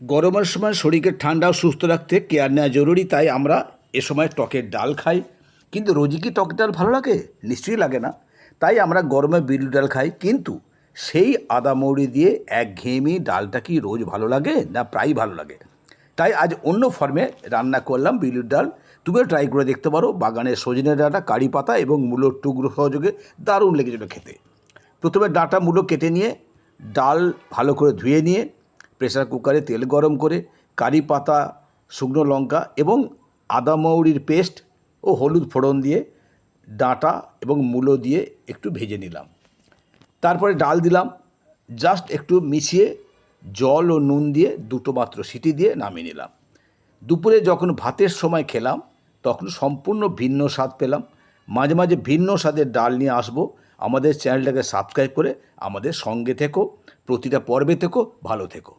গরমের সময় শরীরকে ঠান্ডা ও সুস্থ রাখতে কেয়ার নেওয়া জরুরি, তাই আমরা এ সময় টকের ডাল খাই। কিন্তু রোজই কি টকের ডাল ভালো লাগে? নিশ্চয়ই লাগে না। তাই আমরা গরমে বিউলি ডাল খাই, কিন্তু সেই আদা মৌরি দিয়ে এক ঘেয়েমি ডালটা কি রোজ ভালো লাগে না প্রায়ই ভালো লাগে? তাই আজ অন্য ফর্মে রান্না করলাম বিউলির ডাল। তুমিও ট্রাই করে দেখতে পারো বাগানের সজনে ডাঁটা, কারি পাতা এবং মূলোর টুকরো সহযোগে দারুণ লেগেছিল খেতে। প্রথমে ডাঁটা, মূলো কেটে নিয়ে, ডাল ভালো করে ধুয়ে নিয়ে প্রেসার কুকারে তেল গরম করে, কারি পাতা, শুকনো লঙ্কা এবং আদা মৌরির পেস্ট ও হলুদ ফোড়ন দিয়ে ডাঁটা এবং মূলো দিয়ে একটু ভেজে নিলাম। তারপরে ডাল দিলাম। জাস্ট একটু মিশিয়ে জল ও নুন দিয়ে দুটো মাত্র সিটি দিয়ে নামিয়ে নিলাম। দুপুরে যখন ভাতের সময় খেলাম, তখন সম্পূর্ণ ভিন্ন স্বাদ পেলাম। মাঝে মাঝে ভিন্ন স্বাদের ডাল নিয়ে আসব। আমাদের চ্যানেলটাকে সাবস্ক্রাইব করে আমাদের সঙ্গে থেকো, প্রতিটা পর্বে থেকো, ভালো থেকো।